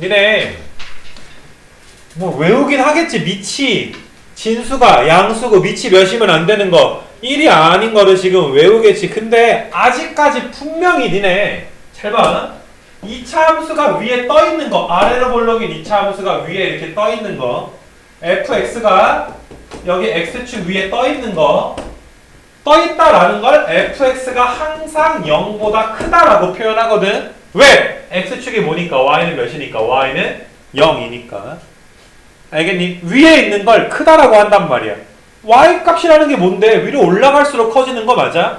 니네 뭐 외우긴 하겠지. 미치 진수가 양수고 미치 몇이면 안 되는 거. 1이 아닌 거를 지금 외우겠지. 근데 아직까지 분명히 니네 잘봐. 2차 함수가 위에 떠 있는 거. 아래로 볼록인 2차 함수가 위에 이렇게 떠 있는 거. fx가 여기 x축 위에 떠 있는 거. 떠 있다라는 걸 fx가 항상 0보다 크다라고 표현하거든. 왜? x축이 뭐니까 y는 몇이니까 y는 0이니까. 알겠니? 위에 있는 걸 크다라고 한단 말이야. y 값이라는 게 뭔데? 위로 올라갈수록 커지는 거 맞아?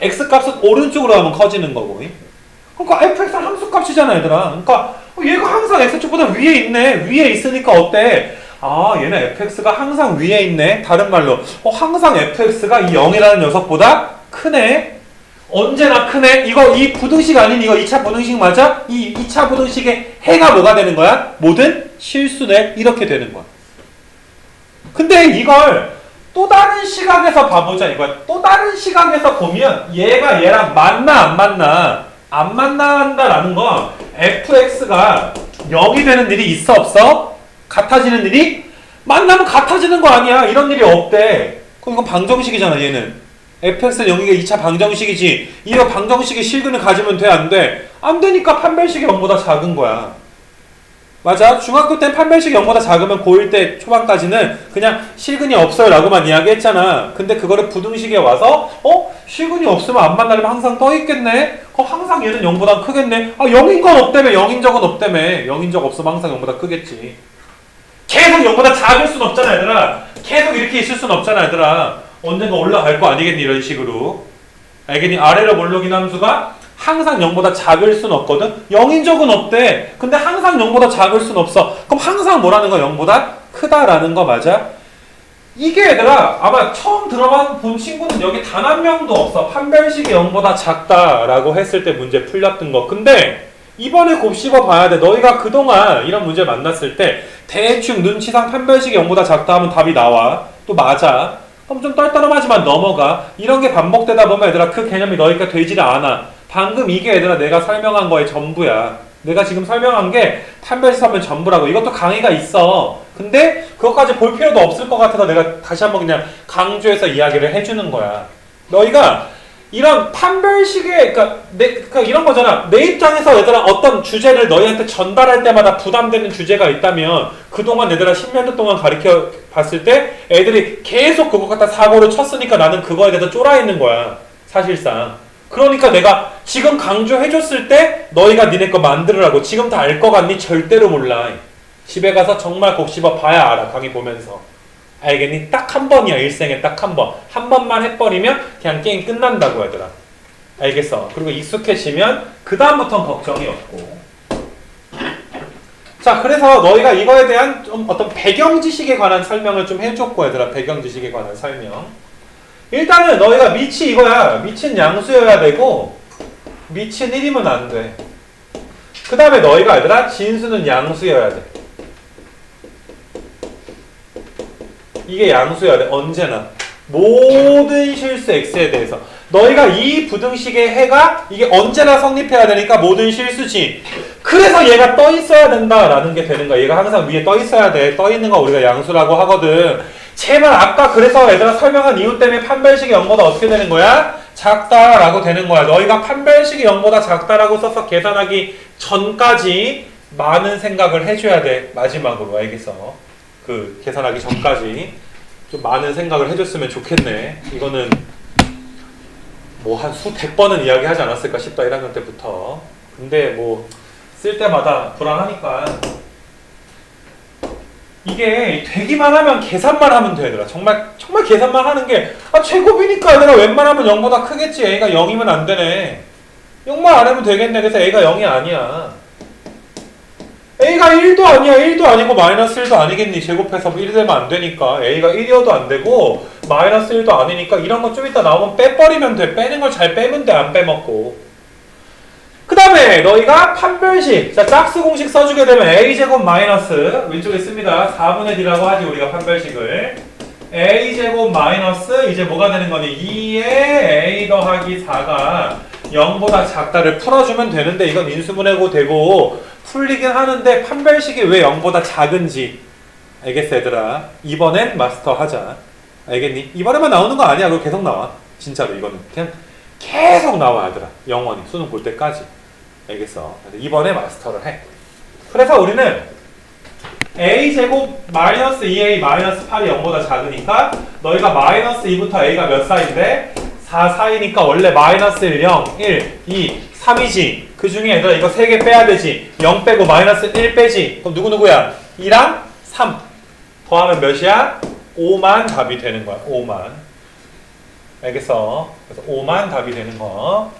x 값은 오른쪽으로 하면 커지는 거고. 그러니까 fx는 함수 값이잖아, 얘들아. 그러니까 어, 얘가 항상 x축보다 위에 있네. 위에 있으니까 어때? 아, 얘는 fx가 항상 위에 있네. 다른 말로, 어, 항상 fx가 이 0이라는 녀석보다 크네. 언제나 크네. 이거 이 부등식 아닌 이거 2차 부등식 맞아? 이 2차 부등식의 해가 뭐가 되는 거야? 모든 실수네. 이렇게 되는 거야. 근데 이걸 또 다른 시각에서 봐보자 이거야. 또 다른 시각에서 보면 얘가 얘랑 맞나 안 맞나 안 만난다라는 건 fx가 0이 되는 일이 있어 없어? 같아지는 일이? 만나면 같아지는 거 아니야. 이런 일이 없대. 그럼 이건 방정식이잖아 얘는. Fx는 0이가 2차 방정식이지. 이거 방정식의 실근을 가지면 돼 안 돼? 안 되니까 판별식이 0보다 작은 거야. 맞아. 중학교 땐 판별식이 0보다 작으면 고1 때 초반까지는 그냥 실근이 없어요 라고만 이야기했잖아. 근데 그거를 부등식에 와서 어? 실근이 없으면 안 만나려면 항상 떠 있겠네? 어, 항상 얘는 0보다 크겠네? 아 0인 건 없다며 0인 적은 없다며 0인 적 없으면 항상 0보다 크겠지. 계속 0보다 작을 순 없잖아 얘들아. 계속 이렇게 있을 순 없잖아 얘들아. 언젠가 올라갈 거 아니겠니 이런 식으로. 알겠니? 아래로 몰록인 함수가 항상 0보다 작을 순 없거든? 0인 적은 없대. 근데 항상 0보다 작을 순 없어. 그럼 항상 뭐라는 거 0보다 크다라는 거 맞아? 이게 얘들아 아마 처음 들어본 본 친구는 여기 단 한 명도 없어. 판별식이 0보다 작다라고 했을 때 문제 풀렸던 거. 근데 이번에 곱씹어 봐야 돼. 너희가 그동안 이런 문제 만났을 때 대충 눈치상 판별식이 0보다 작다 하면 답이 나와. 또 맞아. 그럼 좀 떨떠름하지만 넘어가. 이런 게 반복되다 보면 얘들아 그 개념이 너희가 되지를 않아. 방금 이게 얘들아 내가 설명한 거의 전부야. 내가 지금 설명한 게 판별식 하면 전부라고. 이것도 강의가 있어. 근데 그것까지 볼 필요도 없을 것 같아서 내가 다시 한번 그냥 강조해서 이야기를 해주는 거야. 너희가 이런 판별식의 그러니까 내 그러니까 이런 거잖아. 내 입장에서 얘들아 어떤 주제를 너희한테 전달할 때마다 부담되는 주제가 있다면 그동안 얘들아 10년도 동안 가르쳐 봤을 때 애들이 계속 그거 갖다 사고를 쳤으니까 나는 그거에 대해서 쫄아 있는 거야. 사실상. 그러니까 내가 지금 강조해줬을 때 너희가 니네 거 만들으라고 지금 다 알 거 같니? 절대로 몰라. 집에 가서 정말 곱씹어 봐야 알아. 강의 보면서. 알겠니? 딱 한 번이야 일생에 딱 한 번. 한 번만 해버리면 그냥 게임 끝난다고 얘들아. 알겠어. 그리고 익숙해지면 그 다음부터는 걱정이 없고. 자, 그래서 너희가 이거에 대한 좀 어떤 배경 지식에 관한 설명을 좀 해줬고 얘들아. 배경 지식에 관한 설명. 일단은 너희가 미치 이거야. 미친 양수여야 되고 미친 1이면 안 돼. 그 다음에 너희가 얘들아 진수는 양수여야 돼. 이게 양수여야 돼. 언제나. 모든 실수 x에 대해서. 너희가 이 부등식의 해가 이게 언제나 성립해야 되니까 모든 실수지. 그래서 얘가 떠 있어야 된다라는 게 되는 거야. 얘가 항상 위에 떠 있어야 돼. 떠 있는 거 우리가 양수라고 하거든. 제발 아까 그래서 얘들아 설명한 이유 때문에 판별식이 0보다 어떻게 되는 거야? 작다라고 되는 거야. 너희가 판별식이 0보다 작다라고 써서 계산하기 전까지 많은 생각을 해줘야 돼. 마지막으로 알겠어. 그 계산하기 전까지 좀 많은 생각을 해줬으면 좋겠네. 이거는 뭐 한 수백 번은 이야기하지 않았을까 싶다 1학년 때부터. 근데 뭐 쓸 때마다 불안하니까 이게 되기만 하면 계산만 하면 되더라. 정말 정말 계산만 하는 게 아, 제곱이니까 내가 웬만하면 0보다 크겠지. A가 0이면 안 되네. 0만 안 하면 되겠네. 그래서 A가 0이 아니야. A가 1도 아니야. 1도 아니고 마이너스 1도 아니겠니? 제곱해서 1 되면 안 되니까. A가 1이어도 안 되고 마이너스 1도 아니니까 이런 거 좀 이따 나오면 빼버리면 돼. 빼는 걸 잘 빼면 돼. 안 빼먹고. 그 다음에 너희가 판별식. 자, 짝수 공식 써주게 되면 A제곱 마이너스 왼쪽에 씁니다. 4분의 D라고 하지 우리가 판별식을. A제곱 마이너스 이제 뭐가 되는 거니? 2에 A 더하기 4가 0보다 작다를 풀어주면 되는데 이건 인수분해고 되고 풀리긴 하는데 판별식이 왜 0보다 작은지. 알겠어 얘들아. 이번엔 마스터 하자. 알겠니? 이번에만 나오는 거 아니야. 그거 계속 나와. 진짜로 이거는. 그냥 계속 나와 얘들아. 영원히. 수능 볼 때까지. 알겠어. 이번에 마스터를 해. 그래서 우리는 a제곱 마이너스 2a 마이너스 8이 0보다 작으니까 너희가 마이너스 2부터 a가 몇 사이인데? 4 사이니까 원래 마이너스 1, 0, 1, 2, 3이지 그 중에 얘들아 이거 3개 빼야 되지 0 빼고 마이너스 1 빼지 그럼 누구누구야? 2랑 3 더하면 몇이야? 5만 답이 되는 거야 5만 알겠어? 그래서 5만 답이 되는 거